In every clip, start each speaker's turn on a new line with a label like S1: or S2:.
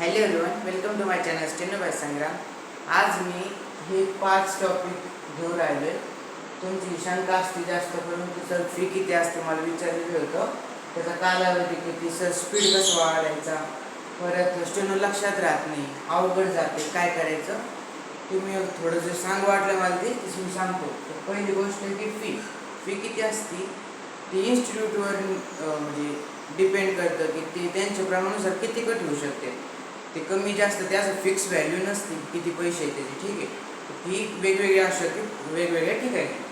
S1: Hello everyone welcome to my channel steno by Sangram आज मी हे पाच टॉपिक घेऊन राहिले. तुमची शंका असते जास्त करून तिचं फी किती असते मला विचारलेलं होतं. त्याचा कालावधी किती सर स्पीड कसं वाढायचा? परत स्टेनो लक्षात राहत नाही अवघड जाते काय करायचं? तुम्ही थोडंसं सांग वाटलं मला ते तसं मी सांगतो. तर पहिली गोष्ट आहे की फी फी किती असते? ती इन्स्टिट्यूटवर म्हणजे डिपेंड करतं की ते त्यांच्या प्रमाणानुसार किती कट होऊ शकते. ते कमी जास्त त्याचं फिक्स व्हॅल्यू नसते किती पैसे आहेत त्याचे ठीक आहे? ही वेगवेगळी असू शकते वेगवेगळ्या ठिकाणी.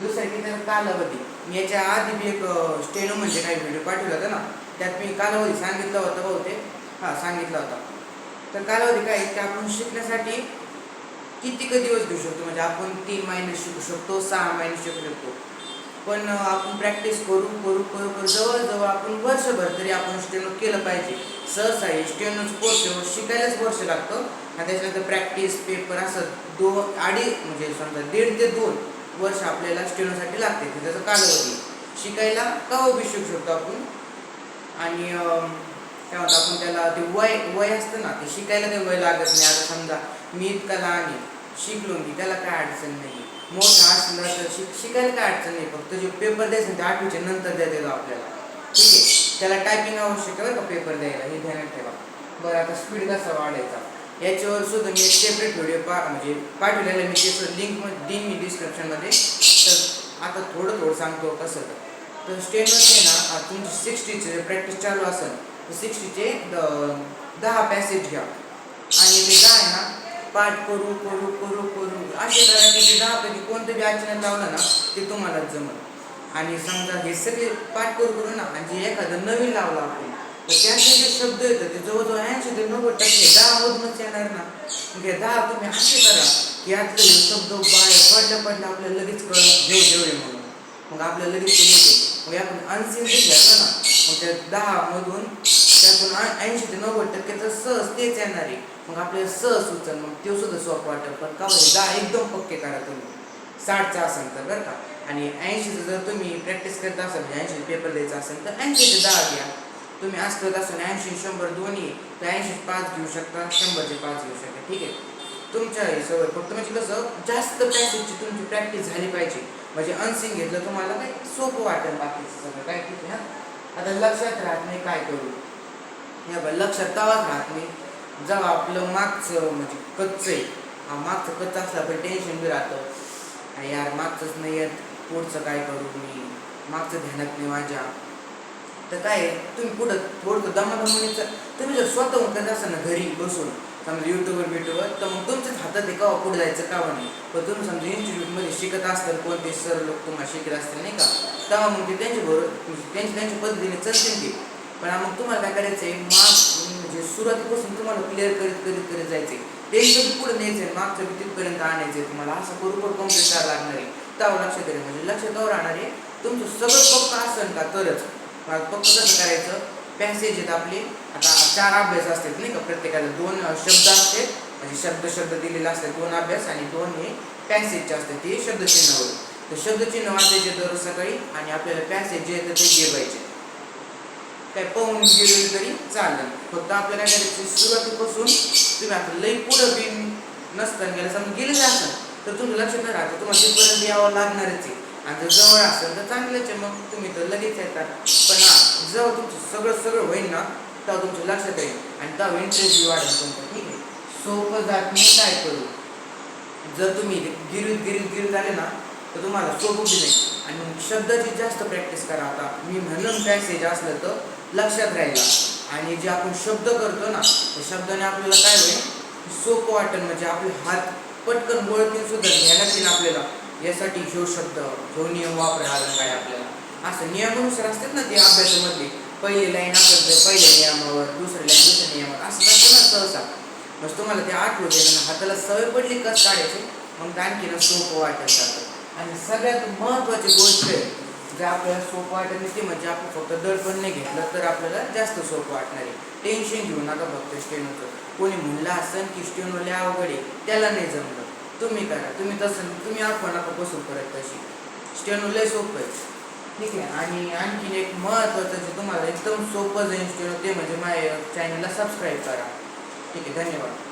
S1: दुसरं की त्याचा कालावधी. मी याच्या आधी मी एक स्टेनो म्हणजे काही व्हिडिओ पाठवला होता ना? त्यात मी कालावधी सांगितला होता बहुतेक. हां सांगितला होता. तर कालावधी काय की आपण शिकण्यासाठी किती कधी दिवस घेऊ शकतो? म्हणजे आपण तीन महिने शिकू शकतो सहा महिने शिकू शकतो. पण आपण प्रॅक्टिस करू करू करू करू जवळजवळ आपण वर्षभर तरी आपण स्टेनो केलं पाहिजे. सहसा हे स्टेनोच कोर्स शिकायलाच वर्ष लागतं. आणि त्याच्यानंतर प्रॅक्टिस पेपर असं दोन अडी म्हणजे समजा दीड ते दोन वर्ष आपल्याला स्टेनोसाठी लागते. ते त्याचं कालावधी. शिकायला का बी शिकू शकतो आपण? आणि काय म्हणतो आपण त्याला ते वय वय असतं ना ते शिकायला ते वय लागत नाही. आता समजा मी इतका लहान आहे शिकलो मी त्याला काय अडचण नाही मोठा असला तर शिक शिकायला काय अडचण नाही. फक्त जे पेपर द्यायचं ते आठवीच्या नंतर द्या देतो आपल्याला. ठीक आहे? त्याला टायपिंग आवश्यक आहे का पेपर द्यायला? हे ध्यानात ठेवा. बरं आता स्पीड कसा वाढायचा? याच्यावर सुद्धा मी सेपरेट व्हिडिओ पा म्हणजे पाठवलेला मी त्याचं लिंक देईन मी डिस्क्रिप्शनमध्ये तर आता थोडं थोडं सांगतो कसं तर. तर स्टेनमध्ये ना तुमची सिक्स्टीचे प्रॅक्टिस चालू असेल तर सिक्स्टीचे दहा पॅसेज घ्या. आणि ते दहा आहे ना पाठ करू करू करू करू. असे करा की ते दहापैकी कोणतं बी अचानक लावलं ना ते तुम्हाला जमत आणि समजा हे सगळे पाठ करू करू ना आणि जे एखादं नवीन लावलं आपण तर त्याचे जे शब्द येतात ते जवळजवळ ऐंशी ते नव्वद टक्के दहा मधूनच येणार ना. मग हे दहा तुम्ही असे करा की यातले हे शब्द बाहेर पडल्या पडल्या आपल्याला लगेच कळत देव घेऊ म्हणून. मग आपल्याला लगेच येते. मग आपण अनसीन घेतलं ना मग त्या दहामधून त्यातून ऐंशी ते नव्वद टक्के तर सहज तेच येणार आहे. मग आपल्याला सहज सुचल मग ते सुद्धा सोपं वाटेल पण का म्हणजे दहा एकदम पक्के करा तुम्ही. साठचा असेल तर बरं का. आणि ऐंशीचं जर तुम्ही प्रॅक्टिस करत असाल म्हणजे ऐंशी पेपर द्यायचा असेल तर ऐंशीचे दहा घ्या तुम्ही आज करत असाल ऐंशी शंभर दोन्ही तर ऐंशी पाच घेऊ शकता शंभरचे पाच घेऊ शकता. ठीक आहे? तुमच्या हिशोबावर फक्त म्हणजे कसं जास्त पॅसेजची तुमची प्रॅक्टिस झाली पाहिजे. म्हणजे अनसिंग घेतलं तुम्हाला काही सोपं वाटेल बाकीचं सगळं. काय ठीक आहे ना आता लक्षात राहत नाही काय करू. या बघ लक्षात तवाच राहत नाही. जेव्हा आपलं मागचं म्हणजे कच्चं आहे. हा मागचं कच्चं असलं पण टेन्शन बी राहतं. यार मागचंच नाही येत पुढचं काय करू मी? मागचं ध्यानात नाही माझ्या. तर काय आहे, तुम्ही पुढं थोडं दमादमानीचं तुम्ही जर स्वतःहून करत असाल ना घरी बसून समजा युट्यूबवर बिट्यूबवर तर मग तुमच्याच हातात आहे का पुढे जायचं का नाही. पण तुम्ही समजा इन्स्टिट्यूटमध्ये शिकत असताल कोणते सर लोक तुम्हाला शिकत असतील नाही का? तेव्हा मग ते त्यांच्या म्हणजे बरोबर त्यांच्या त्यांच्या पद्धतीने चलतील ते. पण मग तुम्हाला काय करायचं आहे माग म्हणजे सुरुवातीपासून तुम्हाला क्लिअर करीत करीत करीत जायचं आहे पुढे न्यायचं आहे मागचं बी तिथपर्यंत आणायचं तुम्हाला. असं बरोबर कंप्लीट करायला लागणार आहे. त्यावर लक्षात येईल म्हणजे लक्षात राहणार आहे. तुमचं सगळं पक्क असेल का? तरच. मग पक्क कसं करायचं? पॅसेज आहेत आपले. आता चार अभ्यास असतात नाही का? प्रत्येकाला दोन शब्द असते म्हणजे शब्द शब्द दिलेले असतात दोन अभ्यास आणि दोन हे पॅसेजचे असतात. ते शब्दचिन्हावर तर शब्दचिन्ह वाचायचे दररोज सकाळी आणि आपल्याला पॅसेज जे येतं ते गिरवायचे काय पाहून गेलेलं तरी चालेल. फक्त आपल्याला काय करायचं सुरुवातीपासून तुम्ही आता लई पुढं बी नसताना गेलं समजा गेलेलं असेल तर तुम्ही लक्षात करा. राहतं तुम्हाला तिथपर्यंत यावं लागणारच आहे. आणि जर जवळ असेल तर चांगलंच आहे. मग तुम्ही तर लगेच येतात पण जेव्हा तुमचं सगळं सगळं होईल ना तेव्हा तुमचं लक्षात येईल आणि तेव्हा इंटरेस्ट वाढेल तुमचं. ठीक आहे? सोपं जात मी काय करू? जर तुम्ही गिरीत गिरीत गिरीत आले ना तर तुम्हाला सोपं बी नाही आणि मग शब्दाची जास्त प्रॅक्टिस करा आता. मी म्हणून पॅसेज असलं तर लक्षात राहिला. आणि जे आपण शब्द करतो ना त्या शब्दाने आपल्याला काय होईल? सोपं वाटेल म्हणजे आपले हात पटकन वळतील सुद्धा ध्यानात येईल आपल्याला. यासाठी ह्यो शब्द ह्यो नियम वापरा काय आपल्याला. असं नियमानुसार असतात ना ते अभ्यासामध्ये पहिली लाईन आपण पहिल्या नियमावर दुसरी लाईन दुसऱ्या नियमावर असं असतं ना सहसा. मग तुम्हाला ते आठवते ना हाताला सवय पडली कस काढायची? मग आणखीन सोपं वाटत जातं. आणि सगळ्यात महत्त्वाची गोष्ट आहे जे आपल्याला सोपं वाटत नाही ते म्हणजे आपण फक्त दडपण नाही घेतलं तर आपल्याला जास्त सोपं वाटणार आहे. टेन्शन घेऊ नका फक्त स्टेनोचं कोणी म्हणलं असेल की स्टेनो लय त्याला नाही जमलं. तुम्ही करा. तुम्ही तसं तुम्ही आपण नका बसून करत तशी. स्टेनो लय सोपं आहे. ठीक आहे. आणि आणखीन एक महत्त्वाचं जे तुम्हाला एकदम सोपं जाईल स्टेनो ते म्हणजे माझ्या चॅनलला सबस्क्राईब करा. ठीक आहे. धन्यवाद.